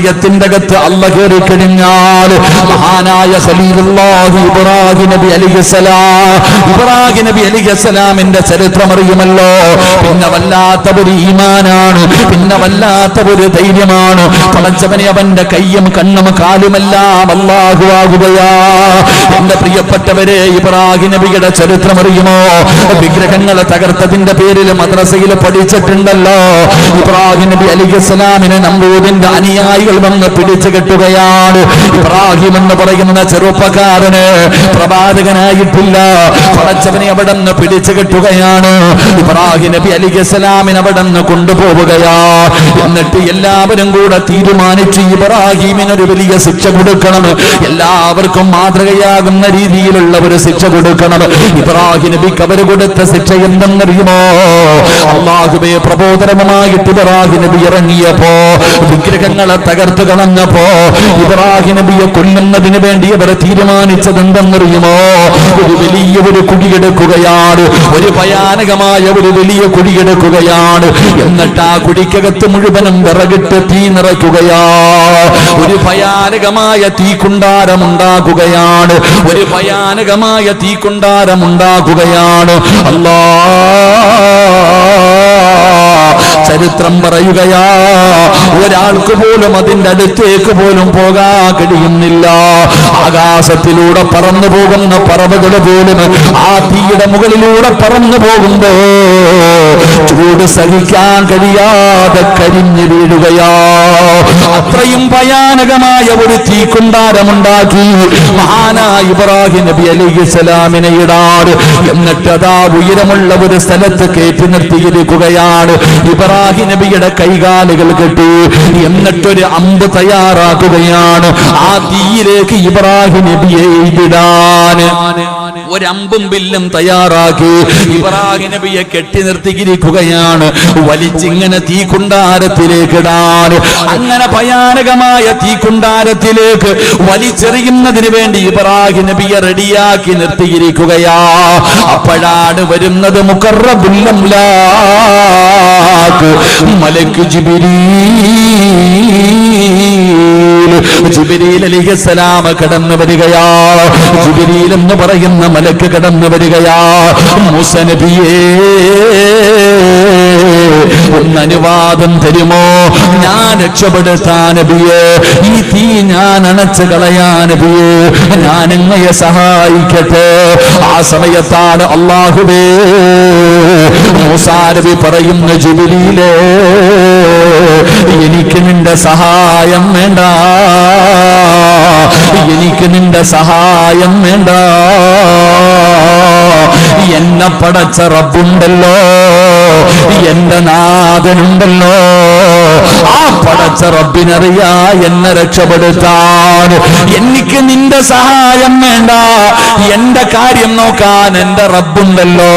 ത്തിന്റെ അകത്ത് അല്ല കയറി കഴിഞ്ഞാൽ മഹാനായ ഖലീലുല്ലാഹി ഇബ്രാഹിം നബി അലിഹസലാം ഇബ്രാഹിം നബി അലിഹസലാമിന്റെ ചരിത്രം അറിയുമല്ലോ. പിന്നെ വല്ലാത്ത ഒരു ഈമാനാണ് പിന്നെ വല്ലാത്ത ഒരു ധൈര്യമാണ്. പടച്ചവനെ അവന്റെ കയ്യും കണ്ണും കാലുമെല്ലാം അല്ലാഹു ആകുകയാ. എന്റെ പ്രിയപ്പെട്ടവരെ ഇബ്രാഹിം നബിയുടെ ചരിത്രം അറിയുമോ? വിഗ്രഹങ്ങളെ തകർത്തതിന്റെ പേരിൽ മദ്രസയിൽ പഠിച്ചിട്ടുണ്ടല്ലോ. ഇബ്രാഹിം നബി അലിഹസലാമിനെ നമ്പൂതിന്റെ അനുയായികൾ വന്ന് പിടിച്ചു കെട്ടുകയാണ്. ഇബ്രാഹിം എന്ന് പറയുന്ന ചെറുപ്പക്കാരന് പ്രവാചകനായിട്ടില്ല. പടച്ചവനെ അവിടെ നിന്ന് പിടിച്ചു കെട്ടുകയാണ്. ഇബ്രാഹിം നബി അലിഖലാമിനെ അവിടെ നിന്ന് കൊണ്ടുപോവുകയാ. എന്നിട്ട് എല്ലാവരും കൂടെ തീരുമാനിച്ചു ഇബ്രാഹിമിനൊരു വലിയ ശിക്ഷ കൊടുക്കണം. എല്ലാവർക്കും മാതൃകയാകുന്ന രീതിയിലുള്ള ഒരു ശിക്ഷ കൊടുക്കണം. ഇബ്രാഹിം നബിക്ക് അവർ കൊടുത്ത ശിക്ഷ എന്തെന്നറിയുമോ? അള്ളാഹുബെ പ്രബോധനമായിട്ട് ഇബ്രാഹിം നബി ഇറങ്ങിയപ്പോ വിഗ്രഹങ്ങളെ തകർത്തു കളഞ്ഞപ്പോ ഇബ്രാഹിം നബിയെ കൊല്ലുന്നതിന് വേണ്ടി അവരെ തീരുമാനിച്ചത് എന്തെന്നറിയുമോ ഒരു വലിയ ഒരു കുടിയെടുക്കുകയാണ് ഒരു ഭയാനകമായ ഒരു വലിയ കുടിയെടുക്കുകയാണ് എന്നിട്ട് ആ കുടിക്കകത്ത് മുഴുവനും വിറകിട്ട് തീ നിറയ്ക്കുകയാ. ഒരു ഭയാനകമായ തീക്കുണ്ടാരം ഉണ്ടാക്കുകയാണ്. ഒരു ഭയാനകമായ തീക്കുണ്ടാരം ഉണ്ടാക്കുകയാണ്. അല്ലാ. ചരിത്രം പറയുകയാ ഒരാൾക്ക് പോലും അതിന്റെ അടുത്തേക്ക് പോലും പോകാ കഴിയുന്നില്ല. ആകാശത്തിലൂടെ പറന്നു പോകുന്ന പറവകൾ പോലും ആ തീയുടെ മുകളിലൂടെ പറന്നു പോകുമ്പോ ചൂട് സഹിക്കാൻ കഴിയാതെ കരിഞ്ഞു വീഴുകയാ. അത്രയും ഭയാനകമായ ഒരു തീക്കുണ്ടാരമുണ്ടാക്കി മഹാനായ ഇബ്രാഹിം നബി അലി സലാമിനെ ഇടാട് എന്നിട്ട് അതാ ഉയരമുള്ള ഒരു സ്ഥലത്ത് കയറ്റി നിർത്തിയിരിക്കുകയാണ്. ഇബ്രാഹിം നബിയുടെ കൈകാലുകൾ കെട്ടി. എന്നിട്ടൊരു അമ്പ് തയ്യാറാക്കുകയാണ്. ആ തീയിലേക്ക് ഇബ്രാഹിം നബിയെ ഇടാൻ ഒരമ്പും ബില്ലും തയ്യാറാക്കി ഇബ്രാഹിം നബിയെ കെട്ടി നിർത്തിയിരിക്കുകയാണ്. വലിച്ചിങ്ങനെ തീക്കുണ്ടാരത്തിലേക്ക് ഇടാൻ. അങ്ങനെ ഭയാനകമായ തീക്കുണ്ടാരത്തിലേക്ക് വലിച്ചെറിയുന്നതിന് വേണ്ടി ഇബ്രാഹിം നബിയെ റെഡിയാക്കി നിർത്തിയിരിക്കുകയാ. അപ്പോഴാണ് വരുന്നത് മുക്കറബുല്ലംലാക്ക് മലക്ക് ജിബിരീൽ. ജിബിരിയിൽ അലിഹസലാമ കടന്നു വരികയാ. ജിബിരിയിൽ എന്ന് പറയുന്ന മലക്ക് കടന്നു വരികയാ. മുസനബിയേ ഒന്ന് അനുവാദം തരുമോ? ഞാൻ രക്ഷപ്പെടുത്താൻ നബിയേ ഈ തീ ഞാൻ അണച്ചു കളയാൻ നബിയേ ഞാൻ അങ്ങയെ സഹായിക്കട്ടെ. ആ സമയത്താണ് അള്ളാഹുവേ മൂസാരവി പറയുന്ന ജുബിലിയിലേ എനിക്ക് നിന്റെ സഹായം വേണ്ട. എനിക്ക് നിന്റെ സഹായം വേണ്ട. എന്നെ പടച്ച റബ്ബുണ്ടല്ലോ എന്റെ നാഥനുണ്ടല്ലോ. ആ പടച്ച റബ്ബിനറിയാ എന്നെ രക്ഷപ്പെടുത്താൻ. എനിക്ക് നിന്റെ സഹായം വേണ്ട. എന്റെ കാര്യം നോക്കാൻ എന്റെ റബ്ബുണ്ടല്ലോ.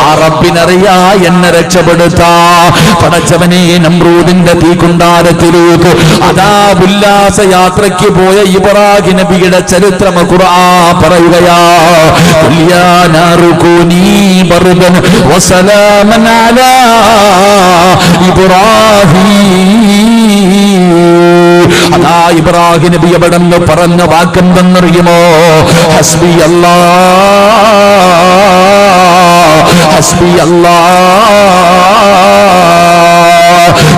ആ റബ്ബിനറിയാ എന്നെ രക്ഷപ്പെടുത്താ. പടച്ചവനെ നമ്രൂദിന്റെ തീക്കുണ്ടാരത്തിലേക്ക് അതാ ഉല്ലാസ യാത്രയ്ക്ക് പോയ ഇബ്രാഹിം നബിയുടെ ചരിത്രം ഖുർആ പറയുകയാ ഖുല്യാ بردا وسلاما على ഇബ്രാഹിം. അതാ ഇബ്രാഹിം നബി എവിടെന്ന് പറഞ്ഞ വാക്കെന്തെന്നറിയുമോ ഹസ്ബി അല്ലാ ഹസ്ബി അല്ലാ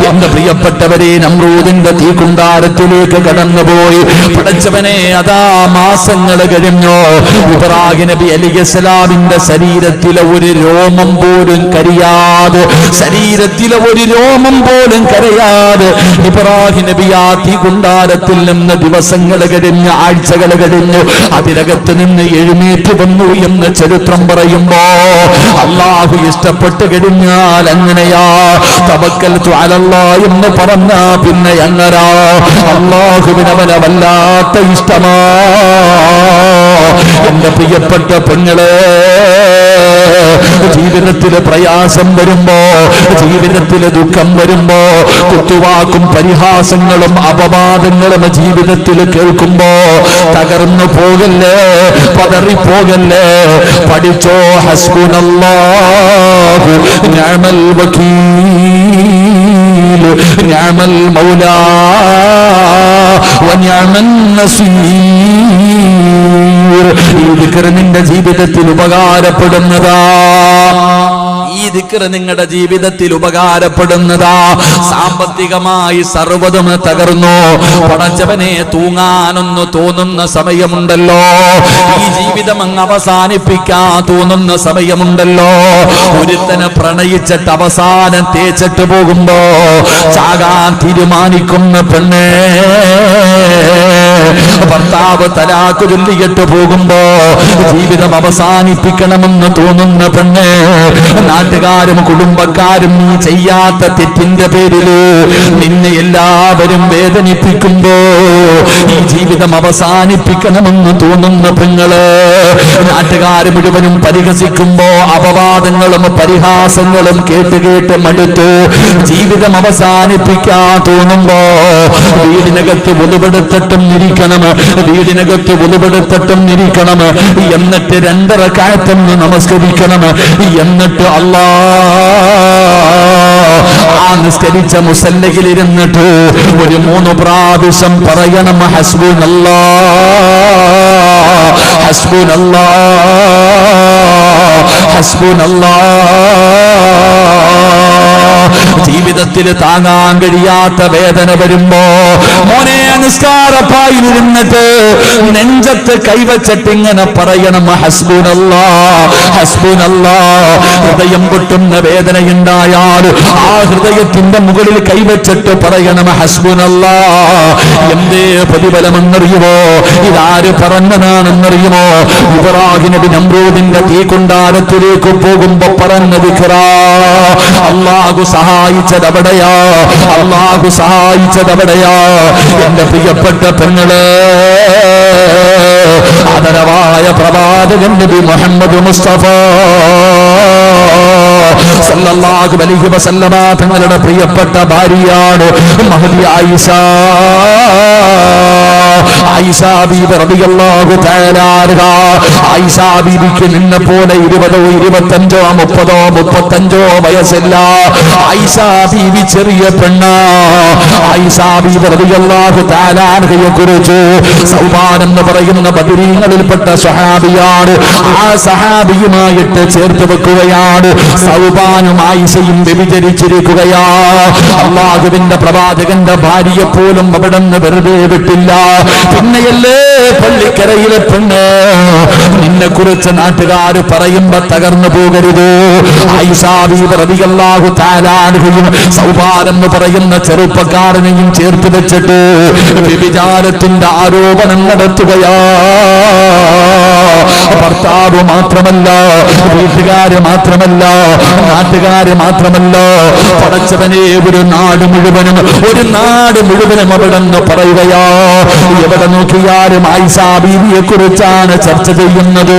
എന്റെ പ്രിയപ്പെട്ടവരെ നമ്രൂദിന്റെ തീകുണ്ടാരത്തിലേക്ക് കടന്നുപോയി. പടച്ചവനെ അതാ മാസങ്ങൾ കഴിഞ്ഞോ. ഇബ്രാഹിം നബി അലിഗസ്ലാമിന്റെ ശരീരത്തിലെ ഒരു രോമം പോലും കരിയാതെ ശരീരത്തിലെ ഒരു രോമം പോലും കരയാതെ ഇബ്രാഹിം നബി ആ തീകുണ്ടാരത്തിൽ നിന്ന് ദിവസങ്ങൾ കഴിഞ്ഞ് ആഴ്ചകൾ കഴിഞ്ഞു അതിനകത്ത് നിന്ന് എഴുന്നേറ്റ് വന്നു എന്ന് ചരിത്രം പറയുമ്പോ അള്ളാഹു ഇഷ്ടപ്പെട്ട് കഴിഞ്ഞാൽ അങ്ങനെയാ തവക്കൽ എന്ന് പറഞ്ഞ പിന്നെ എങ്ങനാ? അള്ളാഹുവിനവനെ വല്ലാത്ത ഇഷ്ടമാ. എന്റെ പ്രിയപ്പെട്ട പെങ്ങളെ ജീവിതത്തിൽ പ്രയാസം വരുമ്പോ ജീവിതത്തിൽ ദുഃഖം വരുമ്പോ കുത്തുവാക്കും പരിഹാസങ്ങളും അപവാദങ്ങളും ജീവിതത്തിൽ കേൾക്കുമ്പോ തകർന്നു പോകല്ലേ പതറിപ്പോകല്ലേ പഠിച്ചോ ഹസ്ബുനല്ലാഹു ഞാമൽ വകീൽ. നിഅമൽ മൗലാ നിഅമൻ നസീർ. ഈ ദിക്കർ നിന്റെ ജീവിതത്തിൽ ഉപകാരപ്പെടുന്നതാ. ഈ ദിക്ർ നിങ്ങളുടെ ജീവിതത്തിൽ ഉപകാരപ്പെടുന്നതാ. സാമ്പത്തികമായി സർവതും തകർന്നു. പടച്ചവനെ തൂങ്ങാനൊന്ന് തോന്നുന്ന സമയമുണ്ടല്ലോ. ഈ ജീവിതം അങ്ങ് അവസാനിപ്പിക്കാൻ തോന്നുന്ന സമയമുണ്ടല്ലോ. ഒരുത്തനെ പ്രണയിച്ചിട്ട് അവസാനം തേച്ചിട്ട് പോകുമ്പോ ചാകാൻ തീരുമാനിക്കുന്ന പെണ്ണേ. ഭർത്താവ് തലാക്ക് ചൊല്ലിയിട്ട് പോകുമ്പോ ജീവിതം അവസാനിപ്പിക്കണമെന്ന് തോന്നുന്ന പെണ്ണ്. നാട്ടുകാരും കുടുംബക്കാരും നീ ചെയ്യാത്ത തെറ്റിന്റെ പേരിൽ നിന്നെ എല്ലാവരും വേദനിപ്പിക്കുമ്പോ ഈ ജീവിതം അവസാനിപ്പിക്കണമെന്ന് തോന്നുന്ന പെങ്ങൾ നാട്ടുകാർ മുഴുവനും പരിഹസിക്കുമ്പോ അപവാദങ്ങളും പരിഹാസങ്ങളും കേട്ട് കേട്ട് മടുത്തു. ജീവിതം അവസാനിപ്പിക്കാൻ തോന്നുമ്പോ വീടിനകത്ത് ഒതുപെടുത്തിട്ടും നിരിക്കണം വീടിനകത്ത് ഒതുപെടുത്തിട്ടും നിരിക്കണം എന്നിട്ട് രണ്ടര കാലത്തൊന്ന് നമസ്കരിക്കണം. എന്നിട്ട് അല്ലാ നിസ്കരിച്ച മുസല്ലയിൽ ഇരുന്നിട്ട് ഒരു മൂന്ന് പ്രാവശ്യം പറയണം ഹസ്ബുനല്ലാ. ഹസ്ബുനല്ലാ. ഹസ്ബുനല്ലാ. ജീവിതത്തിൽ താങ്ങാൻ കഴിയാത്ത വേദന വരുമ്പോ മോനെ നിസ്കാരപ്പായിരുന്നിട്ട് നെഞ്ചത്ത് കൈവച്ചിട്ട് ഇങ്ങനെ പറയണം ഹസ്ബുനല്ലാ ഹസ്ബുനല്ലാ ഹൃദയം പൊട്ടുന്ന വേദനയുണ്ടായാൽ ആ ഹൃദയത്തിന്റെ മുകളിൽ കൈവച്ചിട്ട് പറയണം ഹസ്ബുനല്ലാ എന്തേ പ്രതിഫലമെന്നറിയുമോ? ഇതാര് പറഞ്ഞതാണെന്നറിയുമോ? ഇബ്രാഹിം നബി നമ്രൂദിന്റെ തീ കൊണ്ടാരത്തിലേക്ക് പോകുമ്പോ പറഞ്ഞ വിക്രാ അള്ളാഹു സഹായിച്ചത് അവിടെയാ അള്ളാഹു സഹായിച്ചത് അവിടെയാ എന്റെ പ്രിയപ്പെട്ട പെങ്ങൾ ആദരവായ പ്രവാചകൻ നബി മുഹമ്മദ് മുസ്തഫ. സല്ലല്ലാഹു അലൈഹി വസല്ലമ തങ്ങളുടെ പ്രിയപ്പെട്ട ഭാര്യയാണ് മഹദി ആയിഷ. ബീബിക്ക് നിന്നെ പോലെ ഇരുപതോ ഇരുപത്തഞ്ചോ മുപ്പതോ മുപ്പത്തഞ്ചോ വയസ്സില്ല. ഐസാ ബീബി ചെറിയ പെണ്ണ. ഐസാ ബീബി റളിയല്ലാഹു തആല അൻഹയെ കുറിച്ച് സൗബാൻ എന്ന് പറയുന്ന ബദരീങ്ങളിൽപ്പെട്ട സഹാബിയാണ് ആ സഹാബിയുമായിട്ട് ചേർത്ത് വെക്കുകയാണ്. സൗബാനും ആയിഷയും വ്യഭിചരിച്ചിരിക്കുകയാ. അള്ളാഹുവിന്റെ പ്രവാചകന്റെ ഭാര്യയെ പോലും അവിടെ നിന്ന് വെറുതെ വിട്ടില്ല. പിന്നെയല്ലേ പള്ളിക്കരയിലെ പെണ്ണ്? നിന്നെ കുറിച്ച് നാട്ടുകാർ പറയുമ്പോ തകർന്നു പോകരുത്? ഐസാബിഹു താലാടുകയും സൗഭാരെന്ന് പറയുന്ന ചെറുപ്പക്കാരനെയും ചേർത്ത് വെച്ചിട്ട് വ്യഭിചാരത്തിന്റെ ആരോപണം നടത്തുകയാ. ഭർത്താവ് മാത്രമല്ല വീട്ടുകാര് മാത്രമല്ല നാട്ടുകാര് മാത്രമല്ല. പടച്ചവനെ ഒരു നാട് മുഴുവനും ഒരു നാട് മുഴുവനും അവിടെ നിന്ന് പറയുകയാ എവിടെ നോക്കിയാലും ആയിഷാ ബീവിയെ കുറിച്ചാണ് ചർച്ച ചെയ്യുന്നത്.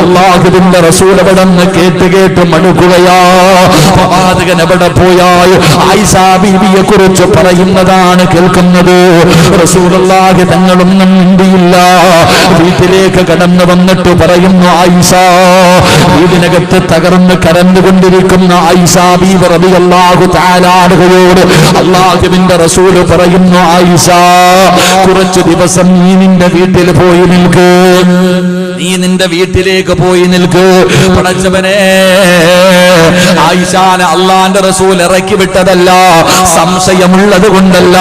അള്ളാഹുവിന്റെ റസൂൽ അവിടെ നിന്ന് കേട്ട് കേട്ട് മടുക്കുകയാ. പ്രവാചകൻ എവിടെ പോയാൽ ആയിഷാ ബീവിയെ കുറിച്ച് പറയുന്നതാണ് കേൾക്കുന്നത്. റസൂലുള്ളാഹി തങ്ങളൊന്നും മിണ്ടിയില്ല. വീട്ടിലേക്ക് കടന്നു വന്നിട്ട് പറയുന്നു ആയിഷ വീടിനകത്ത് തകർന്ന് കടന്നുകൊണ്ടിരിക്കുന്ന ആയിഷ ബീവി റളിയല്ലാഹു തആലാടുകയോട് അള്ളാഹുവിന്റെ റസൂൽ പറയുന്നു ആയിഷ കുറച്ചു ദിവസം നീ നിന്റെ വീട്ടിൽ പോയി നിൽക്ക്. നീ നിന്റെ വീട്ടിലേക്ക് പോയി നിൽക്ക്. പടച്ചവനെ ആയിഷാന അള്ളാന്റെ റസൂൽ ഇറക്കി വിട്ടതല്ല സംശയമുള്ളത് കൊണ്ടല്ല.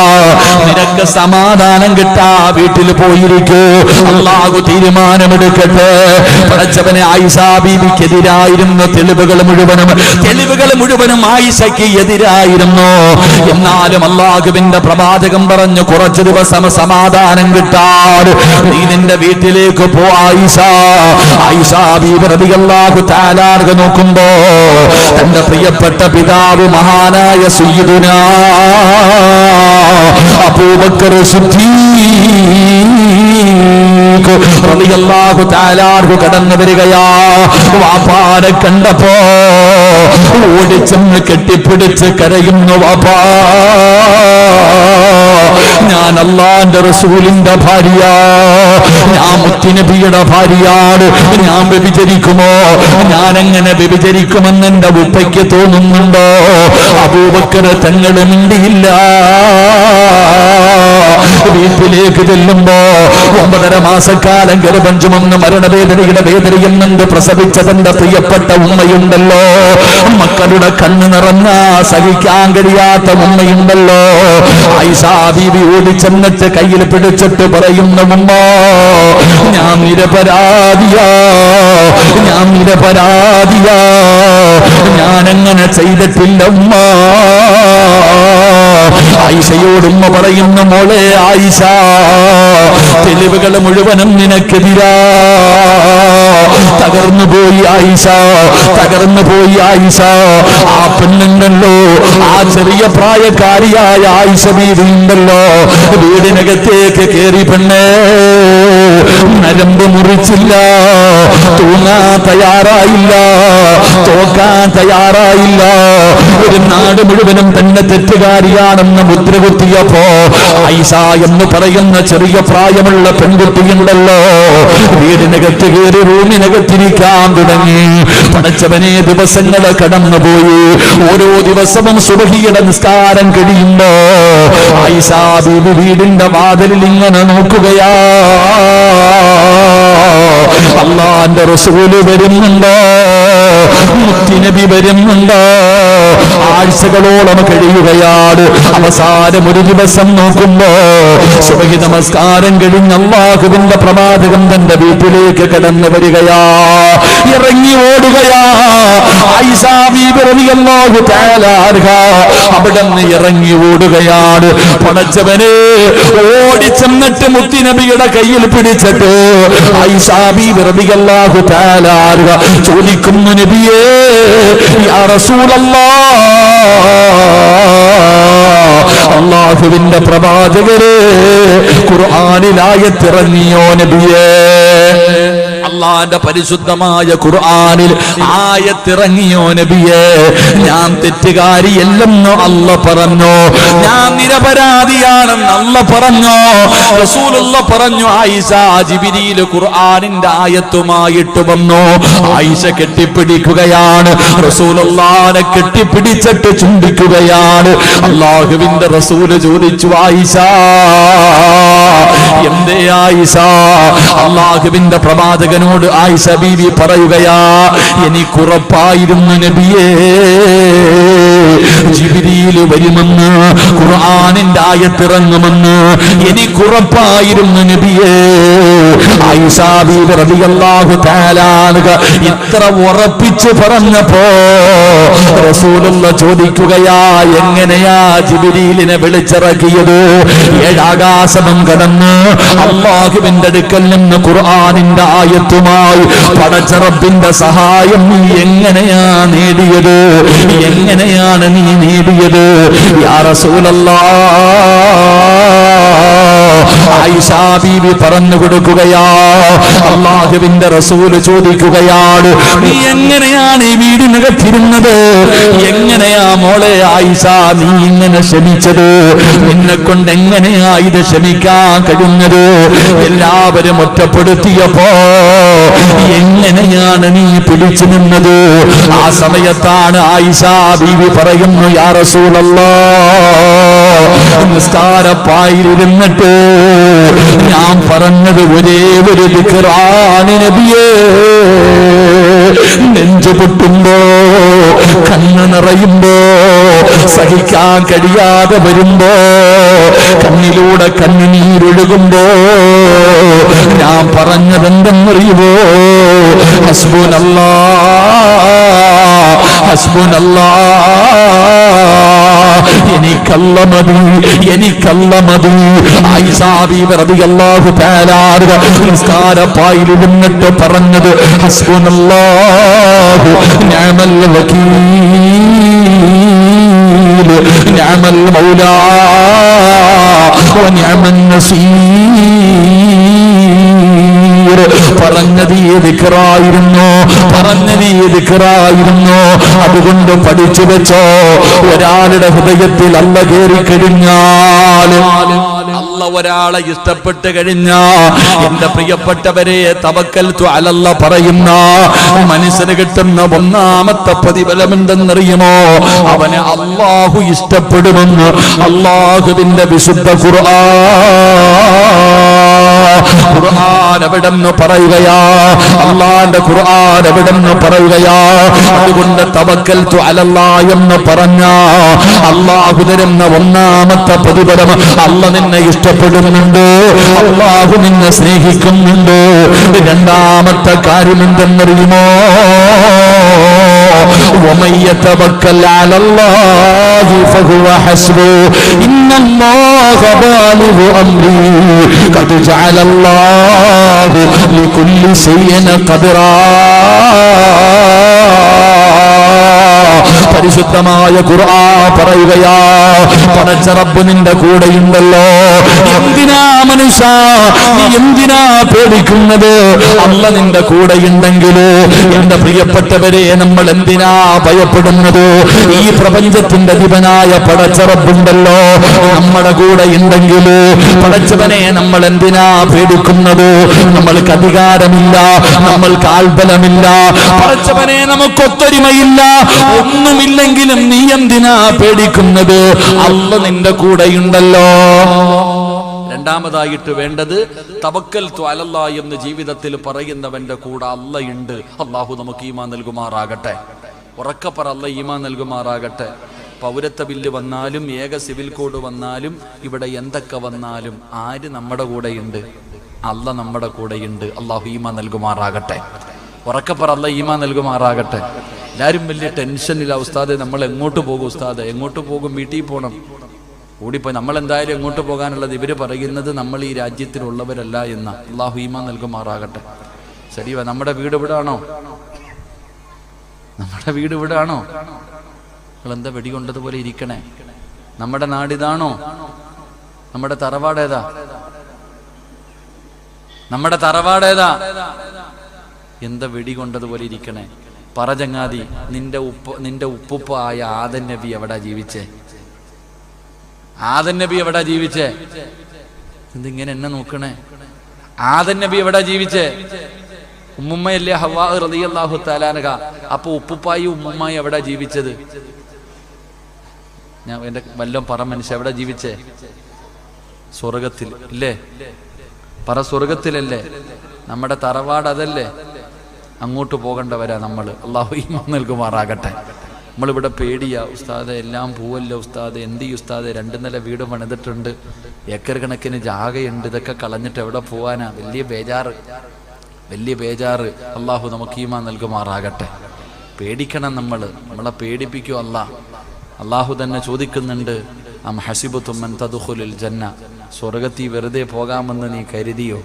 നിനക്ക് സമാധാനം കിട്ടാ വീട്ടിൽ പോയിരിക്കൂ. അള്ളാഹു തീരുമാനമെടുക്കട്ടെ. പടച്ചവനെ ആയിഷാ ബീബിക്കെതിരായിരുന്ന തെളിവുകൾ മുഴുവനും. തെളിവുകൾ മുഴുവനും ആയിഷയ്ക്ക് എതിരായിരുന്നു. എന്നാലും അള്ളാഹുവിന്റെ പ്രവാചകം പറഞ്ഞു കുറച്ചു ദിവസം സമാധാനം കിട്ടാൻ. നീ നിന്റെ വീട്ടിലേക്ക് പോ ആയിഷ. നോക്കുമ്പോ തന്റെ പ്രിയപ്പെട്ട പിതാവ് മഹാനായ സയ്യിദുന അബൂബക്കർ കടന്നു വരികയാ. വാപ്പാനെ കണ്ടപ്പോ ഓടിച്ചെന്ന് കെട്ടിപ്പിടിച്ച് കരയുന്നു വാപ്പാ. ഞാൻ അള്ളാന്റെ റസൂലിന്റെ ഭാര്യ. ഞാൻ മുത്തിനബിയുടെ ഭാര്യയാണ്. ഞാൻ വ്യഭിചരിക്കുമോ? ഞാൻ എങ്ങനെ വ്യഭിചരിക്കുമെന്ന് എന്റെ ഉപ്പയ്ക്ക് തോന്നുന്നുണ്ടോ? അബൂബക്കർ തങ്ങൾ മിണ്ടിയില്ല. വീട്ടിലേക്ക് ചെല്ലുമ്പോ ഒമ്പതര മാസക്കാലം ഗർഭം ചുമന്ന് മരണവേദനയുടെ വേദനയിൽ നിന്ന് പ്രസവിച്ച തന്റെ പ്രിയപ്പെട്ട ഉമ്മയുണ്ടല്ലോ. മക്കളുടെ കണ്ണ് നിറഞ്ഞ സഹിക്കാൻ കഴിയാത്ത ഉമ്മയുണ്ടല്ലോ. ഐസാബീവി ഓടിച്ചെന്നിട്ട് കയ്യിൽ പിടിച്ചിട്ട് പറയുന്ന ഉമ്മ ഞാൻ നിരപരാധിയാ ഞാൻ നിരപരാധിയാ ഞാനങ്ങനെ ചെയ്തിട്ടില്ല ഉമ്മ. ആയിഷയോട് ഉമ്മ പറയുന്ന മോളെ ആയിഷ തെളിവുകൾ മുഴുവനും നിനക്കെതിരാ. തകർന്നു പോയി ആയിഷ തകർന്നു പോയി ആയിഷ. ആ പെണ്ണുണ്ടല്ലോ ആ ചെറിയ പ്രായക്കാരിയായ ആയിഷ വീടുണ്ടല്ലോ. വീടിനകത്തേക്ക് കയറി പെണ്ണേ. നരമ്പ് മുറിച്ചില്ല തൂങ്ങാൻ തയ്യാറായില്ല തോക്കാൻ തയ്യാറായില്ല. ഒരു നാട് മുഴുവനും തന്നെ തെറ്റുകാരിയാണെന്ന് മുദ്ര കുത്തിയപ്പോ ഐസ എന്ന് പറയുന്ന ചെറിയ പ്രായമുള്ള പെൺകുട്ടിയുണ്ടല്ലോ. വീടിനകത്ത് കയറി റൂമിനകത്തിരിക്കാൻ തുടങ്ങി. പടച്ചവനെ ദിവസങ്ങളെ കടന്നുപോയി. ഓരോ ദിവസവും സുബഹിയുടെ നിസ്കാരം കഴിയുമ്പോ ഐസ ബീബി വീടിന്റെ വാതിലിൽ ഇങ്ങനെ നോക്കുകയാ. അള്ളാന്റെ റസൂൽ വരുന്നുണ്ടോ? മുത്തിനബി വരുന്നുണ്ട് ആഴ്ചകളോളം കഴിയുകയാണ് അവസാനം ഒരു ദിവസം നോക്കുമ്പോ സുബഹി നമസ്കാരം കഴിഞ്ഞ അള്ളാഹുവിന്റെ പ്രവാചകം തന്റെ വീട്ടിലേക്ക് കടന്നു വരികയാ. ഇറങ്ങി ഓടുകയാ. അവിടെ നിന്ന് ഇറങ്ങി ഓടുകയാണ് പടച്ചവനെ ഓടിച്ചെന്നിട്ട് മുത്തിനബിയുടെ കയ്യിൽ പിടിച്ചിട്ട് ഐസാബി ചോദിക്കുന്നു നബിയേ അള്ളാഹുവിന്റെ പ്രവാചകരെ ഖുർആനിലായത്തിറങ്ങിയോ നബിയേ. അള്ളാന്റെ പരിശുദ്ധമായ ഖുർആനിൽ ആയത്തിറങ്ങിയോ നബിയേ? ഞാൻ തെറ്റുകാരിയല്ലെന്ന് അല്ല പറഞ്ഞു? ഞാൻ നിരപരാധിയാണെന്ന് അല്ല പറഞ്ഞു? റസൂലുള്ള പറഞ്ഞു ആയിഷ ജിബിരിയിൽ ഖുർആാനിന്റെ ആയത്തുമായിട്ട് വന്നു? ആയിഷ കെട്ടിപ്പിടിക്കുകയാണ്. റസൂലുള്ളാനെ കെട്ടിപ്പിടിച്ചിട്ട് ചുംബിക്കുകയാണ്. അള്ളാഹുവിന്റെ റസൂൽ ചോദിച്ചു ആയിഷ എന്തേ ആയിഷ? അള്ളാഹുവിന്റെ പ്രവാചകനോട് ആയിഷ ബീവി പറയുകയാ എനിക്കുറപ്പായിരുന്നു നബിയേ. ജിബിരിയിൽ വരുമെന്ന് ഖുർആാനിന്റെ ആയത്തിറങ്ങുമെന്ന് എനിക്കുറപ്പായിരുന്നു നബിയേ. ഇത്ര ഉറപ്പിച്ചു പറഞ്ഞപ്പോ റസൂലുള്ള ചോദിക്കുകയാ എങ്ങനെയാ ജിബിരിലിനെ വിളിച്ചിറക്കിയത്? ഏഴാകാശമം കടന്ന് അള്ളാഹുവിന്റെ അടുക്കൽ നിന്ന് ഖുർആാനിന്റെ ആയത്തുമായി പടച്ചറപ്പിന്റെ സഹായം എങ്ങനെയാ നേടിയത്? എങ്ങനെയാണ് നീ നേടിയത്. യാ റസൂലല്ലാ. ബീവി പറഞ്ഞു കൊടുക്കുകയാ. അള്ളാഹുവിന്റെ റസൂൽ ചോദിക്കുകയാണ് നീ എങ്ങനെയാണ് ഈ വീടിനകത്തിരുന്നത്? എങ്ങനെയാ മോളെ ആയിഷ നീ ഇങ്ങനെ ക്ഷമിച്ചത്? നിന്നെ കൊണ്ട് എങ്ങനെയാ ഇത് ക്ഷമിക്കാൻ കഴിഞ്ഞത് എല്ലാവരും ഒറ്റപ്പെടുത്തിയപ്പോ എങ്ങനെയാണ് നീ പിടിച്ചു നിന്നത്? ആ സമയത്താണ് ആയിഷ ബീവി പറയുന്നു യാ റസൂലല്ലോ നിസ്കാരപ്പായിരുന്നിട്ട് ഞാൻ പറഞ്ഞത് ഒരേ ഒരു നബിയേ. നെഞ്ചു പൊട്ടുമ്പോ കണ്ണ് നിറയുമ്പോ സഹിക്കാൻ കഴിയാതെ വരുമ്പോ കണ്ണിലൂടെ കണ്ണുനീരൊഴുകുമ്പോ ഞാൻ പറഞ്ഞതെന്തെന്നറിയുമോ ഹസ്ബുനല്ലാ ഹസ്ബുനല്ലാ. എനിക്കല്ല മതി എനിക്കല്ല മതി നിന്നിട്ട് പറഞ്ഞത് ഹസ്ബുനല്ലാഹു നിഅമൽ വകീൽ നിഅമൽ മൗലാ വനിഅമൻ നസീർ. പറഞ്ഞത് ഈ ദിക്റായിരുന്നു ഈ അതുകൊണ്ട് പഠിച്ചു വെച്ചോ. ഒരാളുടെ ഹൃദയത്തിൽ അല്ല കയറി കഴിഞ്ഞാലും ഒരാളെ ഇഷ്ടപ്പെട്ട് കഴിഞ്ഞ. എന്റെ പ്രിയപ്പെട്ടവരെ തവക്കൽ അലല്ല പറയുന്ന മനുഷ്യന് കിട്ടുന്ന ഒന്നാമത്തെ പ്രതിഫലം എന്തെന്നറിയുമോ അവനെ അള്ളാഹു ഇഷ്ടപ്പെടുമെന്ന് അള്ളാഹുവിന്റെ വിശുദ്ധ ഖുർആൻ ഖുർആൻ എവിടെന്ന് പറയുകയാ? അള്ളാന്റെ ഖുർആൻ എവിടെന്ന് പറയുകയാ? അതുകൊണ്ട് തവക്കൽ അലല്ലാ എന്ന് പറഞ്ഞ അള്ളാഹു തരുന്ന ഒന്നാമത്തെ പ്രതിഫലം അല്ല നിന്നെ ഇഷ്ടപ്പെടുന്നുണ്ട് അള്ളാഹു നിന്നെ സ്നേഹിക്കുന്നുണ്ട്. രണ്ടാമത്തെ കാര്യം എന്തെന്നറിയുമോ? ومن يتوكل على الله فهو حسبه. إن الله بالغ أمري قد جعل الله لكل شيء قدرا. പരിശുദ്ധമായ ഖുർആ പറയുകയാ പടച്ച റബ്ബ് നിന്റെ കൂടെയുണ്ടല്ലോ. എന്തിനാ മനുഷ്യ നീ എന്തിനാ പേടിക്കുന്നത്? അല്ല നിന്റെ കൂടെയുണ്ടെങ്കിൽ എന്റെ പ്രിയപ്പെട്ടവരെ നമ്മൾ എന്തിനാ ഭയപ്പെടുന്നത്? ഈ പ്രപഞ്ചത്തിന്റെ അധിപനായ പടച്ച റബ്ബുണ്ടല്ലോ. നമ്മുടെ കൂടെ ഉണ്ടെങ്കിൽ പടച്ചവനെ നമ്മൾ എന്തിനാ പേടിക്കുന്നത്? നമ്മൾക്ക് അധികാരമില്ല നമ്മൾക്ക് ആൽബലമില്ല പടച്ചവനെ നമുക്ക് ഒത്തൊരുമയില്ല ഒന്നുമില്ലെങ്കിലും നീ എന്തിനാ പേടിക്കുന്നത്? അല്ല നിന്റെ കൂടെയുണ്ടല്ലോ. രണ്ടാമതായിട്ട് വേണ്ടത് തവക്കൽ ത്വാലല്ല എന്ന് ജീവിതത്തിൽ പറയുന്നവന്റെ കൂടെ അല്ലയുണ്ട്. അള്ളാഹു നമുക്ക് ഈമാ നൽകുമാറാകട്ടെ. ഉറക്കപ്പറ അല്ല ഈമാ നൽകുമാറാകട്ടെ. പൗരത്വ ബില്ല് വന്നാലും ഏക സിവിൽ കോഡ് വന്നാലും ഇവിടെ എന്തൊക്കെ വന്നാലും ആര് നമ്മുടെ കൂടെയുണ്ട്? അല്ല നമ്മുടെ കൂടെയുണ്ട്. അള്ളാഹു ഈമാ നൽകുമാറാകട്ടെ. ഉറക്കപ്പറ അല്ല ഈമാ നൽകുമാറാകട്ടെ. എല്ലാവരും വലിയ ടെൻഷനില്ല ഉസ്താദ് നമ്മൾ എങ്ങോട്ട് പോകും ഉസ്താദ്? എങ്ങോട്ട് പോകും? വീട്ടിൽ പോകണം ഓടിപ്പോയി. നമ്മൾ എന്തായാലും എങ്ങോട്ട് പോകാനുള്ളത്? ഇവർ പറയുന്നത് നമ്മൾ ഈ രാജ്യത്തിലുള്ളവരല്ല എന്ന. അള്ളാഹു ഈമാ നൽകുമാറാകട്ടെ. ശരിവാ നമ്മുടെ വീട് ഇവിടാണോ? നമ്മുടെ വീട് ഇവിടാണോ? നിങ്ങൾ എന്താ വെടികൊണ്ടതുപോലെ ഇരിക്കണേ? നമ്മുടെ നാടിതാണോ? നമ്മുടെ തറവാടേതാ? നമ്മുടെ തറവാട് ഏതാ വെടി കൊണ്ടതുപോലെ ഇരിക്കണേ? പറ ചങ്ങാതി നിന്റെ ഉപ്പ് നിന്റെ ഉപ്പുപ്പ ആയ ആദൻ നബി എവിടാ ജീവിച്ചേ? ആദൻ നബി എവിടാ ജീവിച്ചേ? എന്തിങ്ങനെ എന്നെ നോക്കണേ? ആദൻ നബി എവിടാ ജീവിച്ചേ? ഉമ്മുമ്മയല്ലേ ഹവാ റളിയല്ലാഹു തലാനക അപ്പൊ ഉപ്പുപ്പായി ഉമ്മുമ്മായി എവിടാ ജീവിച്ചത്? ഞാൻ എന്റെ വല്ലം പറ മനുഷ്യ എവിടെ ജീവിച്ചേ? സ്വർഗത്തിൽ ഇല്ലേ? പറ സ്വർഗത്തിലല്ലേ? നമ്മുടെ തറവാട് അതല്ലേ? അങ്ങോട്ട് പോകേണ്ടവരാ നമ്മൾ അള്ളാഹു ഈമാൻ നൽകുമാറാകട്ടെ. നമ്മളിവിടെ പേടിയാ ഉസ്താദ് എല്ലാം പൂവല്ല ഉസ്താദ് എന്ത് ഈ ഉസ്താദ് രണ്ട് നില വീട് പണിതിട്ടുണ്ട്. ഏക്കർ കണക്കിന് ജാഗയുണ്ട് ഇതൊക്കെ കളഞ്ഞിട്ട് എവിടെ പോവാനാ? വലിയ ബേജാറ്. വലിയ ബേജാറ്. അള്ളാഹു നമുക്ക് ഈമാ നൽകുമാറാകട്ടെ. പേടിക്കണം നമ്മൾ നമ്മളെ പേടിപ്പിക്കും അല്ല. അള്ളാഹു തന്നെ ചോദിക്കുന്നുണ്ട് അം ഹസിബുത്തുമ്മൻ തദുഹുലിൽ ജന്ന? സ്വർഗത്തി വെറുതെ പോകാമെന്ന് നീ കരുതിയോ?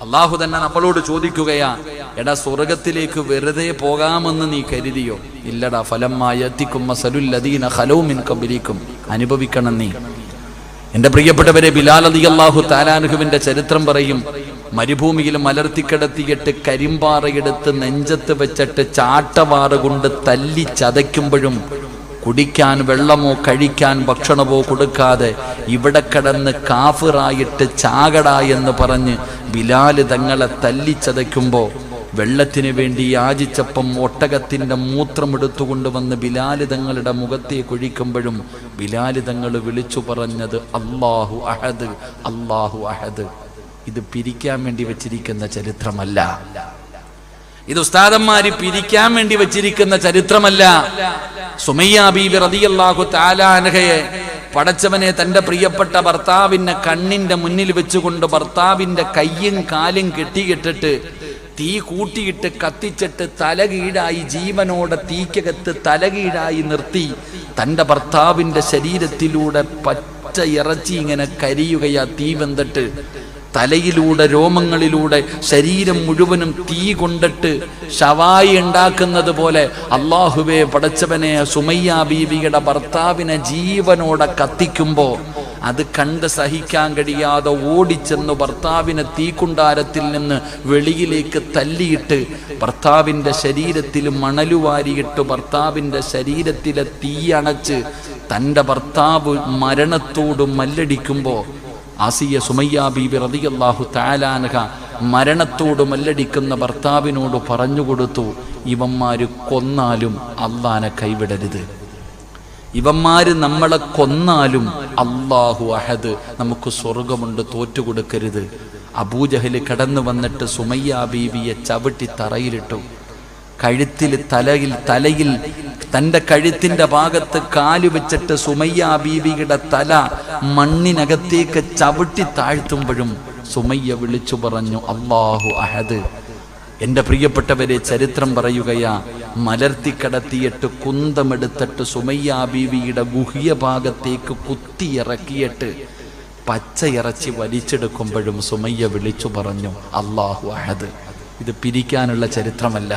അള്ളാഹു തന്നെ നമ്മളോട് ചോദിക്കുകയാ എടാ സ്വർഗത്തിലേക്ക് വെറുതെ പോകാമെന്ന് നീ കരുതിയോ? ഇല്ലടാ ഫലമായത്തിക്കും അനുഭവിക്കണം നീ. എന്റെ പ്രിയപ്പെട്ടവരെ ബിലാൽ അലി അള്ളാഹു താലാനുഹുവിന്റെ ചരിത്രം പറയും മരുഭൂമിയിൽ മലർത്തിക്കിടത്തിയിട്ട് കരിമ്പാറയെടുത്ത് നെഞ്ചത്ത് വെച്ചിട്ട് ചാട്ടവാറ കൊണ്ട് തല്ലി ചതയ്ക്കുമ്പോഴും കുടിക്കാൻ വെള്ളമോ കഴിക്കാൻ ഭക്ഷണമോ കൊടുക്കാതെ ഇവിടെ കിടന്ന് കാഫിറായിട്ട് ചാകട എന്ന് പറഞ്ഞ് ബിലാൽ തങ്ങളെ തല്ലിച്ചതയ്ക്കുമ്പോൾ വെള്ളത്തിന് വേണ്ടി യാചിച്ചപ്പം ഒട്ടകത്തിന്റെ മൂത്രം എടുത്തുകൊണ്ടുവന്ന് ബിലാൽ തങ്ങളുടെ മുഖത്തെ കുഴിക്കുമ്പോഴും ബിലാൽ തങ്ങൾ വിളിച്ചു പറഞ്ഞത് അള്ളാഹു അഹദ് അള്ളാഹു അഹദ്. ഇത് പിരിക്കാൻ വേണ്ടി വെച്ചിരിക്കുന്ന ചരിത്രമല്ല. ഇത് ഉസ്താദന്മാര് പിരിക്കാൻ വേണ്ടി വെച്ചിരിക്കുന്ന ചരിത്രമല്ല. സുമയ്യ ബീബി റളിയല്ലാഹു തആല അൻഹയെ പടച്ചവനെ തന്റെ പ്രിയപ്പെട്ട ഭർത്താവിന്റെ കണ്ണിന്റെ മുന്നിൽ വെച്ചുകൊണ്ട് ഭർത്താവിന്റെ കയ്യും കാലും കെട്ടിയിട്ടിട്ട് തീ കൂട്ടിയിട്ട് കത്തിച്ചിട്ട് തലകീഴായി ജീവനോടെ തീക്കകത്ത് തലകീഴായി നിർത്തി തന്റെ ഭർത്താവിന്റെ ശരീരത്തിലൂടെ പച്ച ഇറച്ചി ഇങ്ങനെ കരിയുകയാ തീ വെന്തിട്ട്. തലയിലൂടെ രോമങ്ങളിലൂടെ ശരീരം മുഴുവനും തീ കൊണ്ടിട്ട് ശവായി ഉണ്ടാക്കുന്നത് പോലെ അള്ളാഹുവെ പടച്ചവനെ സുമയ്യ ബീവിയുടെ ഭർത്താവിനെ ജീവനോടെ കത്തിക്കുമ്പോൾ അത് കണ്ട് സഹിക്കാൻ കഴിയാതെ ഓടിച്ചെന്ന് ഭർത്താവിനെ തീക്കുണ്ടാരത്തിൽ നിന്ന് വെളിയിലേക്ക് തല്ലിയിട്ട് ഭർത്താവിന്റെ ശരീരത്തിൽ മണലുവാരിയിട്ട് ഭർത്താവിന്റെ ശരീരത്തിലെ തീ അണച്ച് തന്റെ ഭർത്താവ് മരണത്തോട് മല്ലടിക്കുമ്പോൾ ആസിയ സുമയ്യ ബീബി റളിയല്ലാഹു താലാനഹ മരണത്തോട് മല്ലടിക്കുന്ന ഭർത്താവിനോട് പറഞ്ഞുകൊടുത്തു ഇവന്മാർ കൊന്നാലും അള്ളാനെ കൈവിടരുത്. ഇവന്മാര് നമ്മളെ കൊന്നാലും അള്ളാഹു അഹദ് നമുക്ക് സ്വർഗമുണ്ട് തോറ്റുകൊടുക്കരുത് അബൂജഹൽ കടന്നു വന്നിട്ട് സുമയ്യ ബീവിയെ ചവിട്ടി തറയിലിട്ടു. കഴുത്തിൽ തലയിൽ തലയിൽ തന്റെ കഴുത്തിന്റെ ഭാഗത്ത് കാൽ വെച്ചിട്ട് സുമയ്യ ബീവിയുടെ തല മണ്ണിനകത്തേക്ക് ചവിട്ടി താഴ്ത്തുമ്പോഴും സുമയ്യ വിളിച്ചു പറഞ്ഞു അള്ളാഹു അഹദ്. എന്റെ പ്രിയപ്പെട്ടവരെ ചരിത്രം പറയുകയാ മലർത്തി കടത്തിയിട്ട് കുന്തമെടുത്തിട്ട് സുമയ്യ ബീവിയുടെ ഗുഹ്യ ഭാഗത്തേക്ക് കുത്തിയിറക്കിയിട്ട് പച്ചയിറച്ചി വലിച്ചെടുക്കുമ്പോഴും സുമയ്യ വിളിച്ചു പറഞ്ഞു അള്ളാഹു അഹദ്. ഇത് പിരിക്കാനുള്ള ചരിത്രമല്ല.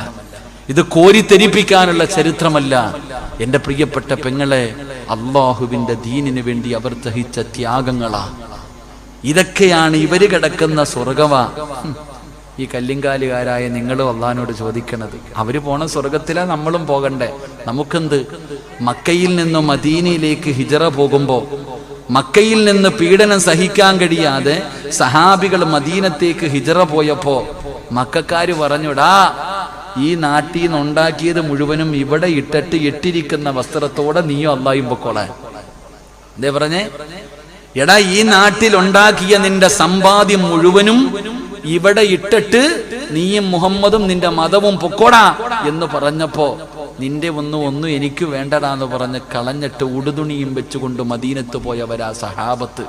ഇത് കോരിത്തെരിപ്പിക്കാനുള്ള ചരിത്രമല്ല. എന്റെ പ്രിയപ്പെട്ട പെങ്ങളെ അള്ളാഹുവിന്റെ ദീനിനു വേണ്ടി അവർ ദഹിച്ച ത്യാഗങ്ങളാ. ഇതൊക്കെയാണ് ഇവർ കിടക്കുന്ന സ്വർഗവ. ഈ കല്ലിങ്കാലുകാരായ നിങ്ങളും അള്ളഹാനോട് ചോദിക്കണത്. അവർ പോണ സ്വർഗത്തിലാ നമ്മളും പോകണ്ടേ. നമുക്കെന്ത്? മക്കയിൽ നിന്ന് മദീനയിലേക്ക് ഹിജറ പോകുമ്പോ മക്കയിൽ നിന്ന് പീഡനം സഹിക്കാൻ കഴിയാതെ സഹാബികൾ മദീനത്തേക്ക് ഹിജറ പോയപ്പോ മക്കാര് പറഞ്ഞുടാ ഈ നാട്ടിൽ നിന്ന് ഉണ്ടാക്കിയത് മുഴുവനും ഇവിടെ ഇട്ടിട്ട് ഇട്ടിരിക്കുന്ന വസ്ത്രത്തോടെ നീയോ അള്ളായും പൊക്കോളെ. എന്തേ പറഞ്ഞേ? എടാ ഈ നാട്ടിൽ ഉണ്ടാക്കിയ നിന്റെ സമ്പാദ്യം മുഴുവനും ഇവിടെ ഇട്ടിട്ട് നീയും മുഹമ്മദും നിന്റെ മതവും പൊക്കോടാ എന്ന് പറഞ്ഞപ്പോ നിന്റെ ഒന്നും ഒന്നും എനിക്ക് വേണ്ടടാ എന്ന് പറഞ്ഞ് കളഞ്ഞിട്ട് ഉടുതുണിയും വെച്ചുകൊണ്ട് മദീനത്ത് പോയവരാ സഹാബത്ത്.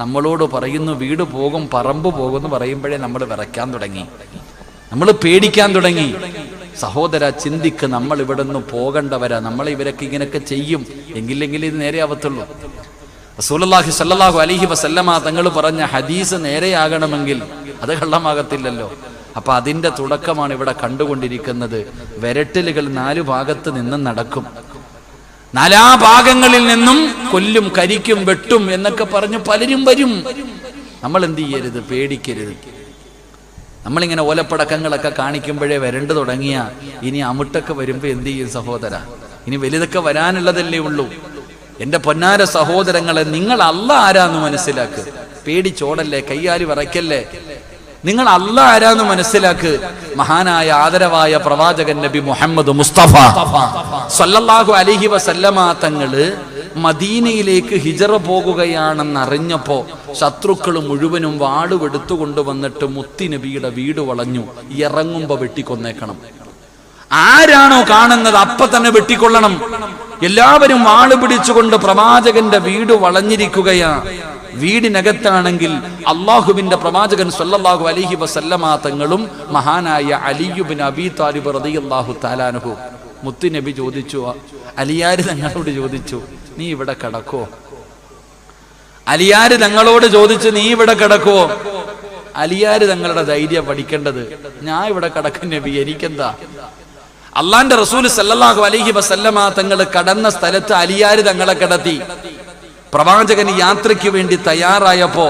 നമ്മളോട് പറയുന്നു വീട് പോകും പറമ്പ് പോകും എന്ന് പറയുമ്പോഴേ നമ്മൾ വിറയ്ക്കാൻ തുടങ്ങി. നമ്മൾ പേടിക്കാൻ തുടങ്ങി. സഹോദര ചിന്തിക്ക് നമ്മൾ ഇവിടെ നിന്ന് പോകേണ്ടവരാ. നമ്മൾ ഇവരൊക്കെ ഇങ്ങനെയൊക്കെ ചെയ്യും. എങ്കിലെങ്കിൽ ഇത് നേരെ ആവത്തുള്ളൂ. റസൂലുള്ളാഹി സ്വല്ലല്ലാഹു അലൈഹി വസല്ലമ തങ്ങൾ പറഞ്ഞ ഹദീസ് നേരെയാകണമെങ്കിൽ അത് കള്ളമാകത്തില്ലല്ലോ. അപ്പൊ അതിന്റെ തുടക്കമാണ് ഇവിടെ കണ്ടുകൊണ്ടിരിക്കുന്നത്. വിരട്ടലുകൾ നാലു ഭാഗത്ത് നിന്നും നടക്കും. നാലാ ഭാഗങ്ങളിൽ നിന്നും കൊല്ലും കരിക്കും വെട്ടും എന്നൊക്കെ പറഞ്ഞു പലരും വരും. നമ്മൾ എന്ത് ചെയ്യരുത്? പേടിക്കരുത്. നമ്മളിങ്ങനെ ഓലപ്പടക്കങ്ങളൊക്കെ കാണിക്കുമ്പോഴേ വരണ്ടു തുടങ്ങിയ ഇനി അമുട്ടൊക്കെ വരുമ്പോൾ എന്ത് ചെയ്യും സഹോദര? ഇനി വലുതൊക്കെ വരാനുള്ളതല്ലേ ഉള്ളൂ. എന്റെ പൊന്നാര സഹോദരങ്ങളെ നിങ്ങൾ അല്ല ആരാന്ന് മനസ്സിലാക്ക്. പേടിച്ചോടല്ലേ കയ്യാലി വിറയ്ക്കല്ലേ? നിങ്ങൾ അല്ല ആരാന്ന് മനസ്സിലാക്ക്. മഹാനായ ആദരവായ പ്രവാചകൻ നബി മുഹമ്മദ് മുസ്തഫ സല്ലല്ലാഹു അലിഹി വസല്ലമ തങ്ങൾ മദീനയിലേക്ക് ഹിജറ പോകുകയാണെന്ന് അറിഞ്ഞപ്പോ ശത്രുക്കൾ മുഴുവനും വാളുവെടുത്തു കൊണ്ടുവന്നിട്ട് മുത്തി നബിയുടെ വീട് വളഞ്ഞു. ഇറങ്ങുമ്പോ വെട്ടിക്കൊന്നേക്കണം. ആരാണോ കാണുന്നത് അപ്പൊ തന്നെ വെട്ടിക്കൊള്ളണം. എല്ലാവരും വാൾ പിടിച്ചുകൊണ്ട് പ്രവാചകന്റെ വീട് വളഞ്ഞിരിക്കുകയാ. വീടിനകത്താണെങ്കിൽ അള്ളാഹുവിന്റെ പ്രവാചകൻ സല്ലല്ലാഹു അലിഹി വസല്ലമ തങ്ങളും മഹാനായ അലിയുബിൻ അബി താലിബ് റളിയല്ലാഹു താലാനുഹു മുത്തുനബി ചോദിച്ചു അലിയാരി തങ്ങളോട് ചോദിച്ചു നീ ഇവിടെ കിടക്കോ? അലിയാര് തങ്ങളോട് ചോദിച്ച് നീ ഇവിടെ കിടക്കുവോ? അലിയാര് തങ്ങളുടെ ധൈര്യം പഠിക്കേണ്ടത് ഞാൻ ഇവിടെ കിടക്കുന്ന നബി എനിക്കെന്താ? അള്ളാന്റെ റസൂൽ സല്ലാഹു അലഹി വസല്ലമ തങ്ങൾ കടന്ന സ്ഥലത്ത് അലിയാര് തങ്ങളെ കിടത്തി. പ്രവാചകന് യാത്രയ്ക്ക് വേണ്ടി തയ്യാറായപ്പോ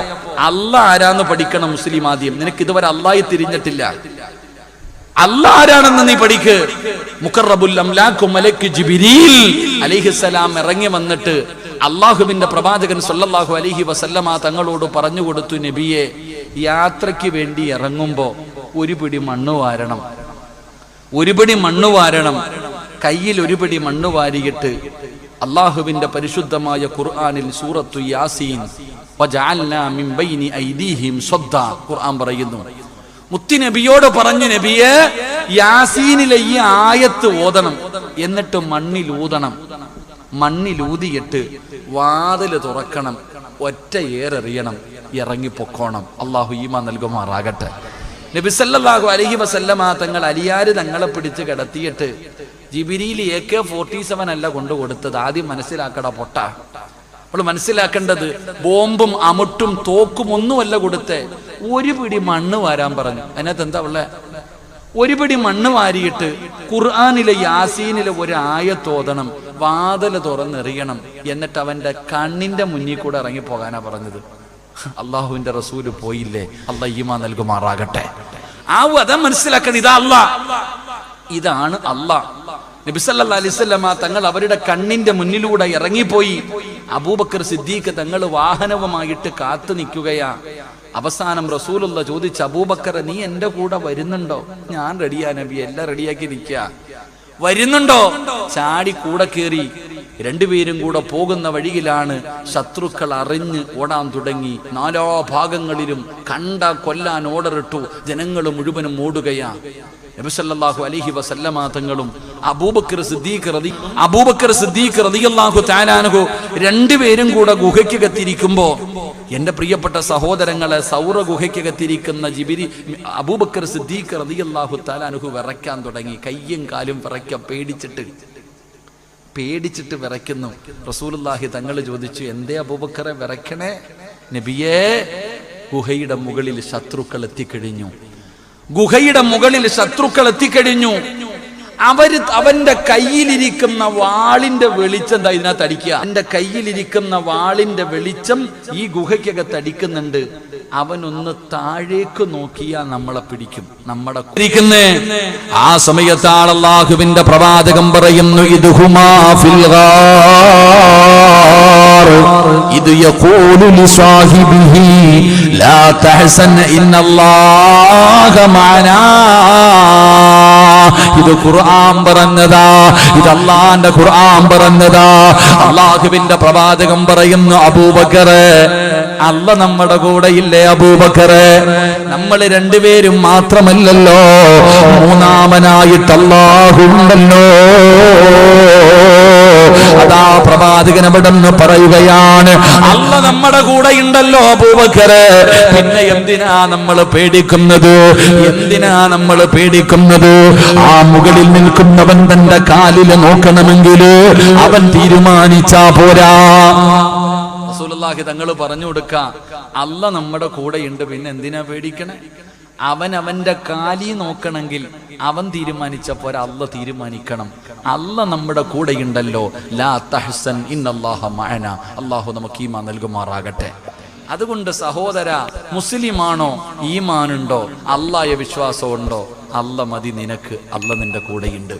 അല്ല ആരാന്ന് പഠിക്കണം മുസ്ലിം ആദ്യം? നിനക്ക് ഇതുവരെ അള്ളായി തിരിഞ്ഞിട്ടില്ല. അല്ല ആരാണെന്ന് നീ പഠിക്ക്. മുഖറബുൽ അംലാഖു മലക്ക് ജിബിരിൽ അലിഹിസലാം ഇറങ്ങി വന്നിട്ട് അള്ളാഹുവിന്റെ പ്രവാചകൻ സൊല്ലാഹു അലൈഹി വസല്ലമ തങ്ങളോട് പറഞ്ഞു കൊടുത്തു നബിയെ യാത്രയ്ക്ക് വേണ്ടി ഇറങ്ങുമ്പോ ഒരു പിടി മണ്ണ് വാരണം. ഒരു പിടി മണ്ണ് വാരണം. കയ്യിൽ ഒരു പിടി മണ്ണ് വാരിയിട്ട് അള്ളാഹുവിന്റെ പരിശുദ്ധമായ ഖുർആാനിൽ സൂറത്തു യാസീൻ ഖുർആൻ പറയുന്നു. മുത്തി നബിയോട് പറഞ്ഞു നബിയെ യാസീനിലെ ഈ ആയത്ത് ഓതണം. എന്നിട്ട് മണ്ണിൽ ഊതണം. മണ്ണിലൂതിയിട്ട് വാതിൽ തുറക്കണം ഒറ്റ ഏറെറിയണം ഇറങ്ങിപ്പൊക്കോണം. അള്ളാഹു ഈമ നൽകുമാറാകട്ടെ. നബിസല്ലാഹു അലൈഹി വസല്ലമ തങ്ങൾ അലിയാര് തങ്ങളെ പിടിച്ച് കിടത്തിയിട്ട് ജിബിരിയിൽ എ കെ ഫോർട്ടി സെവൻ അല്ല കൊണ്ടു കൊടുത്തത്. ആദ്യം മനസ്സിലാക്കട പൊട്ട. നമ്മൾ മനസ്സിലാക്കേണ്ടത് ബോംബും അമുട്ടും തോക്കും ഒന്നുമല്ല കൊടുത്തേ. ഒരു പിടി മണ്ണ് വാരാൻ പറഞ്ഞു. അതിനകത്ത് എന്താ ഉള്ളേ? ഒരു പിടി മണ്ണ് വാരിയിട്ട് ഖുർആാനിലെ യാസീനിലെ ഒരു ആയത്തോതണം വാതൽ തുറന്നെറിയണം. എന്നിട്ട് അവന്റെ കണ്ണിന്റെ മുന്നിൽ കൂടെ ഇറങ്ങി പോകാനാ പറഞ്ഞത്. അള്ളാഹുവിന്റെ റസൂൽ പോയില്ലേ? അല്ല നൽകുമാറാകട്ടെ. ആ വധം മനസ്സിലാക്കണം ഇതാ അല്ല ഇതാണ് അല്ല നബിസല്ലാ അലിസ്വല്ലമ തങ്ങൾ അവരുടെ കണ്ണിന്റെ മുന്നിലൂടെ ഇറങ്ങിപ്പോയി. അബൂബക്കർ സിദ്ദീഖ് തങ്ങൾ വാഹനവുമായിട്ട് കാത്തു നിൽക്കുകയാ. അവസാനം റസൂലുള്ള ചോദിച്ച അബൂബക്കർ നീ എന്റെ കൂടെ വരുന്നുണ്ടോ? ഞാൻ റെഡിയാ നബി എല്ലാം റെഡിയാക്കി നിൽക്കുക വരുന്നുണ്ടോ? ചാടി കൂടെ കയറി രണ്ടുപേരും കൂടെ പോകുന്ന വഴിയിലാണ് ശത്രുക്കൾ അറിഞ്ഞ് ഓടാൻ തുടങ്ങി. നാലോ ഭാഗങ്ങളിലും കണ്ട കൊല്ലാൻ ഓർഡറിട്ടു ജനങ്ങൾ മുഴുവനും ഓടുകയാ. നബിസല്ലാഹു അലഹി വസല്ലമ തങ്ങളും അബൂബക്കർ സിദ്ദീഖ് റതി അബൂബക്കർ സിദ്ദീഖ് റതിയല്ലാഹു താലാനഹു രണ്ടുപേരും കൂടെ ഗുഹയ്ക്ക് കത്തിരിക്കുമ്പോ എന്റെ പ്രിയപ്പെട്ട സഹോദരങ്ങളെ സൗര ഗുഹയ്ക്ക് കത്തിരിക്കുന്ന ജിബിരി അബൂബക്കർ സിദ്ദീഖ് റതിയല്ലാഹു താലാനഹു വിറയ്ക്കാൻ തുടങ്ങി. കയ്യും കാലും വിറയ്ക്ക പേടിച്ചിട്ട് പേടിച്ചിട്ട് വിറയ്ക്കുന്നു. റസൂലുള്ളാഹി തങ്ങൾ ചോദിച്ചു എന്തേ അബൂബക്കറെ വിറയ്ക്കണേ? നബിയേ ഗുഹയുടെ മുകളിൽ ശത്രുക്കൾ എത്തിക്കഴിഞ്ഞു. ഗുഹയുടെ മുകളിൽ ശത്രുക്കൾ എത്തിക്കഴിഞ്ഞു. അവർ അവന്റെ കയ്യിലിരിക്കുന്ന വാളിന്റെ വെളിച്ചം എന്താ ഇതിനകത്ത് അടിക്കുക. അവന്റെ കയ്യിലിരിക്കുന്ന വാളിന്റെ വെളിച്ചം ഈ ഗുഹയ്ക്കകത്ത് അടിക്കുന്നുണ്ട്. അവനൊന്ന് താഴേക്ക് നോക്കിയാ നമ്മളെ പിടിക്കും. നമ്മുടെ ഇരിക്കുന്നേ. ആ സമയത്താണ് അള്ളാഹുവിന്റെ പ്രവാചകം പറയുന്നു ഇത് ഹുമാ ഫിൽ. ഇത് യഖൂലു ലാ ഇന്നല്ലാഹ ഇത് ഖുർആൻ പറഞ്ഞതാ ഇത് അള്ളാന്റെ ഖുർആൻ പറഞ്ഞതാ. അള്ളാഹുവിന്റെ പ്രവാചകം പറയുന്നു അബൂബക്കറ് അല്ല നമ്മുടെ കൂടെ ഇല്ലേ അബൂബക്കറ്? നമ്മൾ രണ്ടുപേരും മാത്രമല്ലല്ലോ മൂന്നാമനായിട്ട് അള്ളാഹുണ്ടല്ലോ അതാ പ്രവാചകൻ അവിടെ നിന്ന് പറയുകയാണ് അല്ല നമ്മുടെ കൂടെ ഉണ്ടല്ലോ അബൂബക്കര് പിന്നെ എന്തിനാ നമ്മൾ പേടിക്കുന്നത്? എന്തിനാ നമ്മൾ പേടിക്കുന്നത്? ആ മുകളിൽ നിൽക്കുന്നവൻ തന്റെ കാലിൽ നോക്കണമെങ്കിൽ അവൻ തീരുമാനിച്ചാ പോരാ. റസൂലുള്ളാഹി തങ്ങൾ പറഞ്ഞു കൊടുക്ക അല്ല നമ്മുടെ കൂടെയുണ്ട് പിന്നെ എന്തിനാ പേടിക്കണേ? അവൻ അവന്റെ കാലി നോക്കണമെങ്കിൽ അവൻ തീരുമാനിച്ചപ്പോൾ അല്ല തീരുമാനിക്കണം. അല്ല നമ്മുടെ കൂടെയുണ്ടല്ലോ. ലാ തഹസൻ ഇന്നല്ലാഹ മഅന. അള്ളാഹു നമുക്ക് ഈമാൻ നൽകുമാറാകട്ടെ. അതുകൊണ്ട് സഹോദര മുസ്ലിമാണോ ഈമാനുണ്ടോ? അള്ളായ വിശ്വാസമുണ്ടോ? അല്ല മതി നിനക്ക്. അല്ല നിന്റെ കൂടെയുണ്ട്.